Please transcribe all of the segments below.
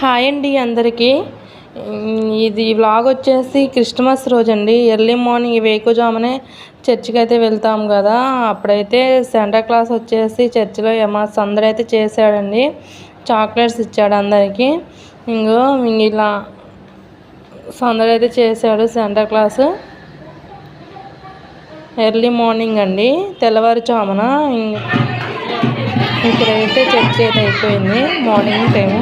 Hi అండి అందరికీ. ఇది వ్లాగ్ వచ్చేసి క్రిస్మస్ రోజు అండి ఎర్లీ మార్నింగ్ వేకుజామునే చర్చికి అయితే వెళ్తాం కదా. అప్పుడైతే సెంటర్ క్లాస్ వచ్చేసి చర్చిలో ఎమాస్ అందరూ అయితే చేశాడండి. చాక్లెట్స్ ఇచ్చాడు అందరికీ. ఇంకో ఇలా సందడి అయితే చేశాడు సెంటర్ క్లాస్ ఎర్లీ మార్నింగ్ అండి. తెల్లవారుజామున ఇక్కడైతే చర్చి అయితే అయిపోయింది. Morning time.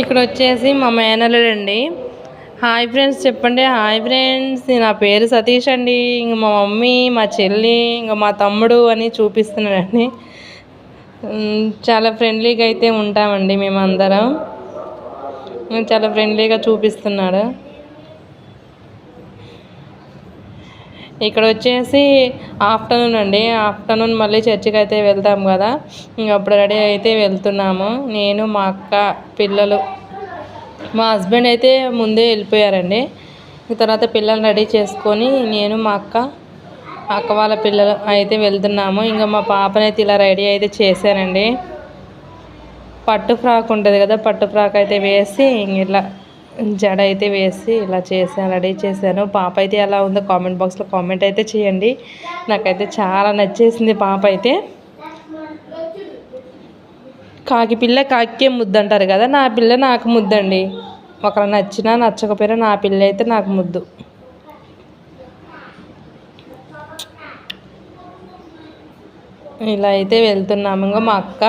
ఇక్కడ వచ్చేసి మా మేనల్లుడు అండి. హాయ్ ఫ్రెండ్స్ చెప్పండి. హాయ్ ఫ్రెండ్స్ నా పేరు సతీష్ అండి. ఇంక మా మమ్మీ మా చెల్లి ఇంకా మా తమ్ముడు అని చూపిస్తున్నాడండి. చాలా ఫ్రెండ్లీగా అయితే ఉంటామండి మేమందరం. చాలా ఫ్రెండ్లీగా చూపిస్తున్నాడు. ఇక్కడ వచ్చేసి ఆఫ్టర్నూన్ అండి. ఆఫ్టర్నూన్ మళ్ళీ చర్చికి అయితే వెళ్తాం కదా. అప్పుడు రెడీ అయితే వెళ్తున్నాము. నేను మా అక్క పిల్లలు. మా హస్బెండ్ అయితే ముందే వెళ్ళిపోయారండి. తర్వాత పిల్లల్ని రెడీ చేసుకొని నేను మా అక్క అక్క వాళ్ళ పిల్లలు అయితే వెళ్తున్నాము. ఇంకా మా పాపనైతే ఇలా రెడీ అయితే చేశానండి. పట్టు ఫ్రాక్ ఉంటుంది కదా పట్టు ఫ్రాక్ అయితే వేసి ఇలా జడ అయితే వేసి ఇలా చేశాను రెడీ చేశాను. పాప అయితే ఎలా ఉందో కామెంట్ బాక్స్లో కామెంట్ అయితే చేయండి. నాకైతే చాలా నచ్చేసింది పాప అయితే. కాకి పిల్ల కాకే ముద్దు అంటారు కదా నా పిల్ల నాకు ముద్దండి. ఒకరు నచ్చినా నచ్చకపోయినా నా పిల్ల అయితే నాకు ముద్దు. ఇలా అయితే వెళ్తున్నాము ఇంకా మా అక్క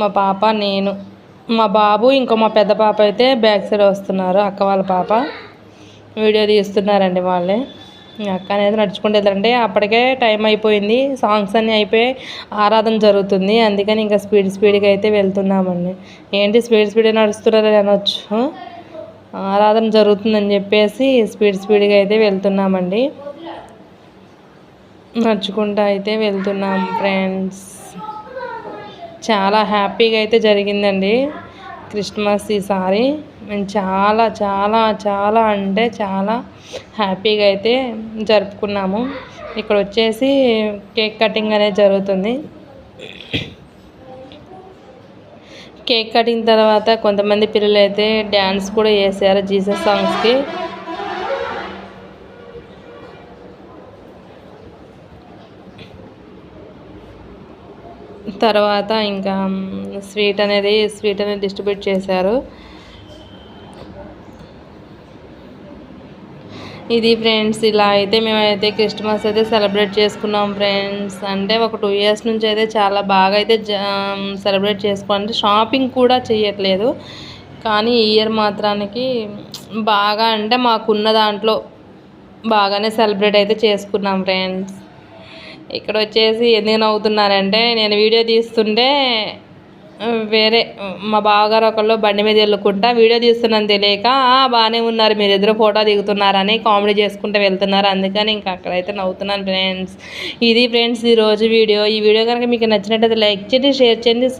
మా పాప నేను. మా బాబు ఇంకో మా పెద్ద పాప అయితే బ్యాక్ సైడ్ వస్తున్నారు అక్క వాళ్ళ పాప. వీడియో తీస్తున్నారండి వాళ్ళే. అక్క అనేది నడుచుకుంటూ వెళ్తారంటే అప్పటికే టైం అయిపోయింది సాంగ్స్ అన్నీ అయిపోయి ఆరాధన జరుగుతుంది. అందుకని ఇంకా స్పీడ్ స్పీడ్గా అయితే వెళ్తున్నామండి. ఏంటి స్పీడ్ స్పీడ్ నడుస్తున్నారని అనొచ్చు ఆరాధన జరుగుతుందని చెప్పేసి స్పీడ్ స్పీడ్గా అయితే వెళ్తున్నామండి. నడుచుకుంటూ అయితే వెళ్తున్నాం ఫ్రెండ్స్. చాలా హ్యాపీగా అయితే జరిగిందండి క్రిస్మస్ ఈసారి. మేము చాలా చాలా చాలా అంటే చాలా హ్యాపీగా అయితే జరుపుకున్నాము. ఇక్కడ వచ్చేసి కేక్ కటింగ్ అనేది జరుగుతుంది. కేక్ కటింగ్ తర్వాత కొంతమంది పిల్లలు అయితే డ్యాన్స్ కూడా చేశారు జీసస్ సాంగ్స్కి. తర్వాత ఇంకా స్వీట్ అనేది స్వీట్ అనేది డిస్ట్రిబ్యూట్ చేశారు. ఇది ఫ్రెండ్స్ ఇలా అయితే మేమైతే క్రిస్మస్ అయితే సెలబ్రేట్ చేసుకున్నాం ఫ్రెండ్స్. అంటే ఒక టూ ఇయర్స్ నుంచి అయితే చాలా బాగా అయితే సెలబ్రేట్ చేసుకోవాలంటే షాపింగ్ కూడా చేయట్లేదు. కానీ ఈ ఇయర్ మాత్రానికి బాగా అంటే మాకున్న దాంట్లో బాగానే సెలబ్రేట్ అయితే చేసుకున్నాం ఫ్రెండ్స్. ఇక్కడ వచ్చేసి ఎందుకు నవ్వుతున్నారంటే నేను వీడియో తీస్తుంటే వేరే మా బావగారు ఒకళ్ళు బండి మీద వెళ్ళుకుంటా వీడియో తీస్తున్నాను తెలియక బాగానే ఉన్నారు మీరు ఎదురు ఫోటో దిగుతున్నారని కామెడీ చేసుకుంటూ వెళ్తున్నారు అందుకని ఇంకా అక్కడైతే నవ్వుతున్నాను ఫ్రెండ్స్. ఇది ఫ్రెండ్స్ ఈరోజు వీడియో. ఈ వీడియో కనుక మీకు నచ్చినట్టయితే లైక్ చేయండి షేర్ చేయండి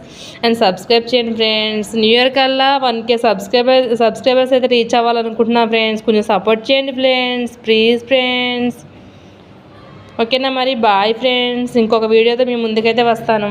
అండ్ సబ్స్క్రైబ్ చేయండి ఫ్రెండ్స్. న్యూ ఇయర్ కల్లా వన్ కే సబ్స్క్రైబర్ సబ్స్క్రైబర్స్ అయితే రీచ్ అవ్వాలనుకుంటున్నాను ఫ్రెండ్స్. కొంచెం సపోర్ట్ చేయండి ఫ్రెండ్స్ ప్లీజ్ ఫ్రెండ్స్. ఓకేనా మరి బాయ్ ఫ్రెండ్స్. ఇంకొక వీడియోతో మీ ముందుకైతే వస్తాను.